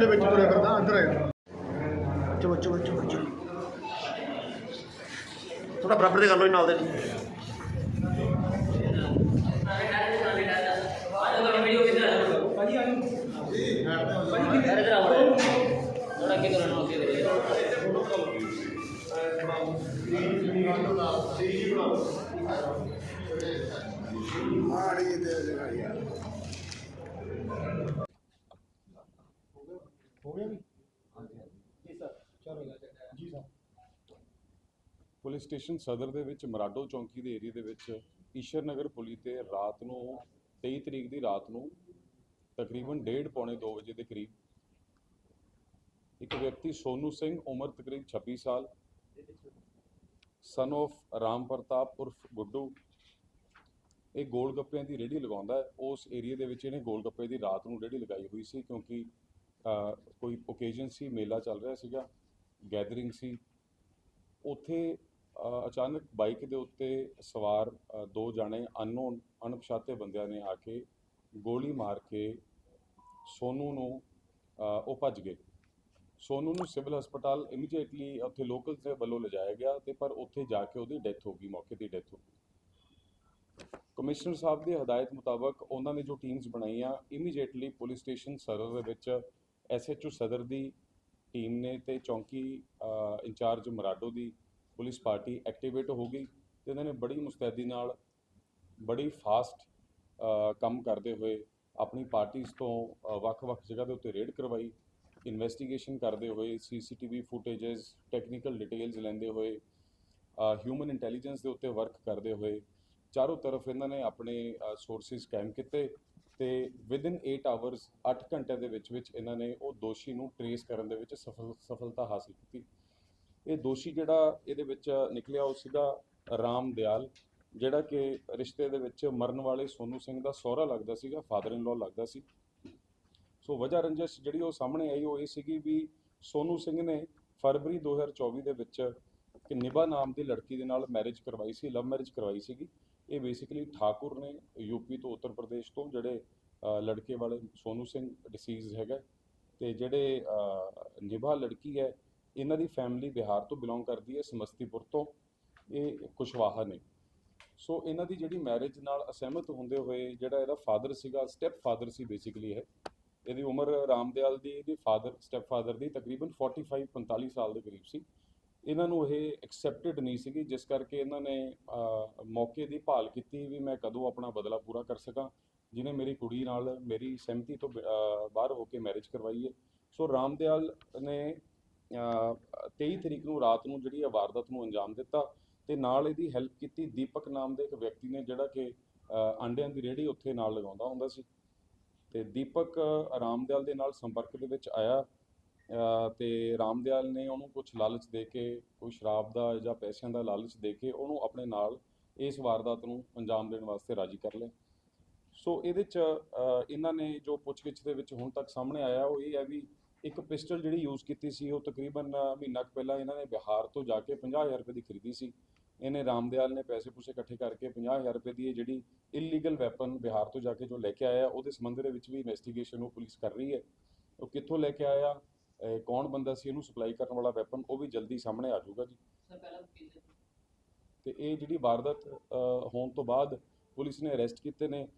ਕਿਤੇ ਵਿੱਚ ਤੁਰਿਆ ਫਿਰਦਾ ਅੰਦਰ ਆ ਬੱਚੋ ਬੱਚੋ ਬੱਚੋ ਬੱਚੋ ਥੋੜਾ ਬਰਾਬਰ ਦੇ ਕਰ ਲਓ ਜੀ ਨਾਲ ਦੇ ਨੂੰ। ਮਾੜੀ ਦੇ ਦੇ ਯਾਰ ਹੋ ਗਿਆ ਜੀ ਸਰ ਚਲੋ ਜੀ। ਸਰ। ਪੁਲਿਸ ਸਟੇਸ਼ਨ ਸਦਰ ਦੇ ਵਿੱਚ ਮਰਾਡੋ ਚੌਂਕੀ ਦੇ ਏਰੀਆ ਦੇ ਵਿੱਚ ਈਸ਼ਰ ਨਗਰ ਪੁਲੀ ਤੇ ਰਾਤ ਨੂੰ 23 ਤਰੀਕ ਦੀ ਰਾਤ ਨੂੰ ਤਕਰੀਬਨ 1:30 ਪੌਣੇ 2 ਵਜੇ ਦੇ ਕਰੀਬ ਇੱਕ ਵਿਅਕਤੀ ਸੋਨੂ ਸਿੰਘ ਉਮਰ ਤਕਰੀਬ 26 ਸਾਲ ਸਨ of ਰਾਮ ਪ੍ਰਤਾਪ ਉਰਫ ਗੁੱਡੂ ਇਹ ਗੋਲ ਗੱਪਿਆਂ ਦੀ ਰੇਹੜੀ ਲਗਾਉਂਦਾ ਹੈ। ਉਸ ਏਰੀਆ ਦੇ ਵਿੱਚ ਇਹਨੇ ਗੋਲ ਗੱਪੇ ਦੀ ਰਾਤ ਨੂੰ ਰੇਹੜੀ ਲਗਾਈ ਹੋਈ ਸੀ ਕਿਉਂਕਿ ਕੋਈ ਓਕੇਜ਼ਨ ਸੀ, ਮੇਲਾ ਚੱਲ ਰਿਹਾ ਸੀਗਾ ਗੈਦਰਿੰਗ ਸੀ। ਉੱਥੇ ਅਚਾਨਕ ਬਾਈਕ ਦੇ ਉੱਤੇ ਸਵਾਰ ਦੋ ਜਾਣੇ ਅਨਨੋਨ ਅਣਪਛਾਤੇ ਬੰਦਿਆਂ ਨੇ ਆ ਕੇ ਗੋਲੀ ਮਾਰ ਕੇ ਸੋਨੂ ਨੂੰ ਉਹ ਭੱਜ ਗਏ। ਸੋਨੂ ਨੂੰ ਸਿਵਲ ਹਸਪਤਾਲ ਇਮੀਡੀਏਟਲੀ ਉੱਥੇ ਲੋਕਲ ਦੇ ਵੱਲੋਂ ਲਿਜਾਇਆ ਗਿਆ ਤੇ ਪਰ ਉੱਥੇ ਜਾ ਕੇ ਉਹਦੀ ਡੈਥ ਹੋ ਗਈ, ਮੌਕੇ ਤੇ ਡੈਥ ਹੋ ਗਈ। ਕਮਿਸ਼ਨਰ ਸਾਹਿਬ ਦੀ ਹਦਾਇਤ ਮੁਤਾਬਕ ਉਹਨਾਂ ਨੇ ਜੋ ਟੀਮਸ ਬਣਾਈਆਂ ਇਮੀਡੀਏਟਲੀ ਪੁਲਿਸ ਸਟੇਸ਼ਨ ਸਦਰ ਦੇ ਵਿੱਚ ਐਸਐਚਓ ਸਦਰ ਦੀ ਟੀਮ ਨੇ ਤੇ ਚੌਂਕੀ ਇੰਚਾਰਜ ਮਰਾਡੋ ਦੀ ਪੁਲਿਸ ਪਾਰਟੀ ਐਕਟੀਵੇਟ ਹੋ ਗਈ ਤੇ ਇਹਨਾਂ ਨੇ ਬੜੀ ਮੁਸਤੈਦੀ ਨਾਲ ਬੜੀ ਫਾਸਟ ਕੰਮ ਕਰਦੇ ਹੋਏ ਆਪਣੀ ਪਾਰਟੀਆਂ ਤੋਂ ਵੱਖ-ਵੱਖ ਜਗ੍ਹਾ ਦੇ ਉੱਤੇ ਰੇਡ ਕਰਵਾਈ, ਇਨਵੈਸਟੀਗੇਸ਼ਨ ਕਰਦੇ ਹੋਏ, ਸੀਸੀਟੀਵੀ ਫੁਟੇजेस ਟੈਕਨੀਕਲ ਡਿਟੇਲਸ ਲੈਂਦੇ ਹੋਏ ਹਿਊਮਨ ਇੰਟੈਲੀਜੈਂਸ ਦੇ ਉੱਤੇ ਵਰਕ ਕਰਦੇ ਹੋਏ, ਚਾਰੋਂ ਤਰਫ ਇਹਨਾਂ ਨੇ ਆਪਣੇ ਸੋਰਸਿਸ ਕਾਇਮ ਕੀਤੇ ਤੇ ਵਿਦਿਨ 8 ਆਵਰਸ 8 ਘੰਟੇ ਦੇ ਵਿੱਚ ਵਿੱਚ ਇਹਨਾਂ ਨੇ ਉਹ ਦੋਸ਼ੀ ਨੂੰ ਟਰੇਸ ਕਰਨ ਦੇ ਵਿੱਚ ਸਫਲ, ਸਫਲਤਾ ਹਾਸਲ ਕੀਤੀ। ਇਹ ਦੋਸ਼ੀ ਜਿਹੜਾ ਇਹਦੇ ਵਿੱਚ ਨਿਕਲਿਆ, ਉਹ ਸੀਗਾ ਰਾਮ ਦਿਆਲ, ਜਿਹੜਾ ਕਿ ਰਿਸ਼ਤੇ ਦੇ ਵਿੱਚ ਮਰਨ ਵਾਲੇ ਸੋਨੂ ਸਿੰਘ ਦਾ ਸਹੁਰਾ ਲੱਗਦਾ ਸੀਗਾ ਫਾਦਰ ਇਨ ਲਾਅ ਲੱਗਦਾ ਸੀ। ਸੋ ਵਜ੍ਹਾ ਰੰਜਸ ਜਿਹੜੀ ਉਹ ਸਾਹਮਣੇ ਆਈ, ਉਹ ਇਹ ਸੀਗੀ ਵੀ ਸੋਨੂ ਸਿੰਘ ਨੇ ਫਰਵਰੀ 2024 ਦੇ ਵਿੱਚ ਕਿ ਨਿਭਾ ਨਾਮ ਦੀ ਲੜਕੀ ਦੇ ਨਾਲ ਮੈਰਿਜ ਕਰਵਾਈ ਸੀ ਲਵ ਮੈਰਿਜ ਕਰਵਾਈ ਸੀਗੀ। ਇਹ ਬੇਸਿਕਲੀ ਠਾਕੁਰ ਨੇ ਯੂਪੀ ਤੋਂ ਉੱਤਰ ਪ੍ਰਦੇਸ਼ ਤੋਂ ਜਿਹੜੇ ਲੜਕੇ ਵਾਲੇ ਸੋਨੂ ਸਿੰਘ ਡਿਸੀਜ਼ ਹੈਗਾ ਤੇ ਜਿਹੜੇ ਨਿਭਾ ਲੜਕੀ ਹੈ, ਇਹਨਾਂ ਦੀ ਫੈਮਿਲੀ ਬਿਹਾਰ ਤੋਂ ਬਿਲੋਂਗ ਕਰਦੀ ਹੈ, ਸਮਸਤੀਪੁਰ ਤੋਂ। ਇਹ ਕੁਸ਼ਵਾਹਾ ਨੇ। ਸੋ ਇਹਨਾਂ ਦੀ ਜਿਹੜੀ ਮੈਰਿਜ ਨਾਲ ਅਸਹਿਮਤ ਹੁੰਦੇ ਹੋਏ ਜਿਹੜਾ ਇਹਦਾ ਫਾਦਰ ਸੀਗਾ ਸਟੈਪ ਫਾਦਰ ਸੀ ਬੇਸਿਕਲੀ ਇਹ। ਇਹਦੀ ਉਮਰ ਰਾਮਦਿਆਲ ਦੀ, ਇਹਦੀ ਫਾਦਰ ਸਟੈਪ ਫਾਦਰ ਦੀ ਤਕਰੀਬਨ 45 45 ਸਾਲ ਦੇ ਕਰੀਬ ਸੀ। ਇਹਨਾਂ ਨੂੰ ਇਹ ਐਕਸੈਪਟਡ ਨਹੀਂ ਸੀਗੀ ਜਿਸ ਕਰਕੇ ਇਹਨਾਂ ਨੇ ਮੌਕੇ ਦੀ ਭਾਲ ਕੀਤੀ ਵੀ ਮੈਂ ਕਦੋਂ ਆਪਣਾ ਬਦਲਾ ਪੂਰਾ ਕਰ ਸਕਾਂ ਜਿਨੇ ਮੇਰੀ ਕੁੜੀ ਨਾਲ ਮੇਰੀ ਸਹਿਮਤੀ ਤੋਂ ਬ- ਬਾਹਰ ਹੋ ਕੇ ਮੈਰਿਜ ਕਰਵਾਈ ਹੈ। ਸੋ ਰਾਮਦਿਆਲ ਨੇ ਅਹ, 23 ਤਰੀਕ ਨੂੰ ਰਾਤ ਨੂੰ ਜਿਹੜੀ ਇਹ ਵਾਰਦਾਤ ਨੂੰ ਅੰਜਾਮ ਦਿੱਤਾ ਤੇ ਨਾਲ ਇਹਦੀ ਹੈਲਪ ਕੀਤੀ ਦੀਪਕ ਨਾਮ ਦੇ ਇੱਕ ਵਿਅਕਤੀ ਨੇ ਜਿਹੜਾ ਕਿ ਆਂਡਿਆਂ ਦੀ ਰੇਹੜੀ ਉੱਥੇ ਨਾਲ ਲਗਾਉਂਦਾ ਹੁੰਦਾ ਸੀ। ਤੇ ਦੀਪਕ ਅ, ਰਾਮਦਿਆਲ ਦੇ ਨਾਲ ਸੰਪਰਕ ਦੇ ਵਿੱਚ ਆਇਆ ਤੇ ਰਾਮਦਿਆਲ ਨੇ ਉਹਨੂੰ ਕੁਝ ਲਾਲਚ ਦੇ ਕੇ, ਕੋਈ ਸ਼ਰਾਬ ਦਾ ਜਾਂ ਪੈਸਿਆਂ ਦਾ ਲਾਲਚ ਦੇ ਕੇ ਉਹਨੂੰ ਆਪਣੇ ਨਾਲ ਇਸ ਵਾਰਦਾਤ ਨੂੰ ਅੰਜਾਮ ਦੇਣ ਵਾਸਤੇ ਰਾਜੀ ਕਰ ਲਿਆ। ਸੋ ਇਹਦੇ ਚ ਇਹਨਾਂ ਨੇ ਜੋ ਪੁੱਛਗਿੱਛ ਦੇ ਵਿੱਚ ਹੁਣ ਤੱਕ ਸਾਹਮਣੇ ਆਇਆ, ਉਹ ਇਹ ਹੈ ਵੀ ਇੱਕ ਪਿਸਟਲ ਜਿਹੜੀ ਯੂਜ਼ ਕੀਤੀ ਸੀ, ਉਹ ਤਕਰੀਬਨ ਮਹੀਨਾ ਕੁ ਪਹਿਲਾਂ ਇਹਨਾਂ ਨੇ ਬਿਹਾਰ ਤੋਂ ਜਾ ਕੇ 50000 ਰੁਪਏ ਦੀ ਖਰੀਦੀ ਸੀ। ਇਹਨੇ ਰਾਮਦਿਆਲ ਨੇ ਪੈਸੇ ਪੂਸੇ ਇਕੱਠੇ ਕਰਕੇ 50000 ਰੁਪਏ ਦੀ ਇਹ ਜਿਹੜੀ ਇਲੀਗਲ ਵੈਪਨ ਬਿਹਾਰ ਤੋਂ ਜਾ ਕੇ ਜੋ ਲੈ ਕੇ ਆਇਆ, ਉਹਦੇ ਸੰਬੰਧ ਦੇ ਵਿੱਚ ਵੀ ਇਨਵੈਸਟੀਗੇਸ਼ਨ ਉਹ ਪੁਲਿਸ ਕਰ ਰਹੀ ਹੈ। ਉਹ ਕਿੱਥੋਂ ਲੈ ਕੇ ਆਇਆ? ਕੌਣ ਬੰਦਾ ਸੀ ਇਹਨੂੰ ਸਪਲਾਈ ਕਰਨ ਵਾਲਾ ਵੈਪਨ ਉਹ ਵੀ ਜਲਦੀ ਸਾਹਮਣੇ ਆ ਜਾਊਗਾ ਜੀ। ਤੇ ਇਹ ਜਿਹੜੀ ਵਾਰਦਾਤ ਅਹ ਹੋਣ ਤੋਂ ਬਾਅਦ ਪੁਲਿਸ ਨੇ ਅਰੈਸਟ ਕੀਤੇ ਨੇ।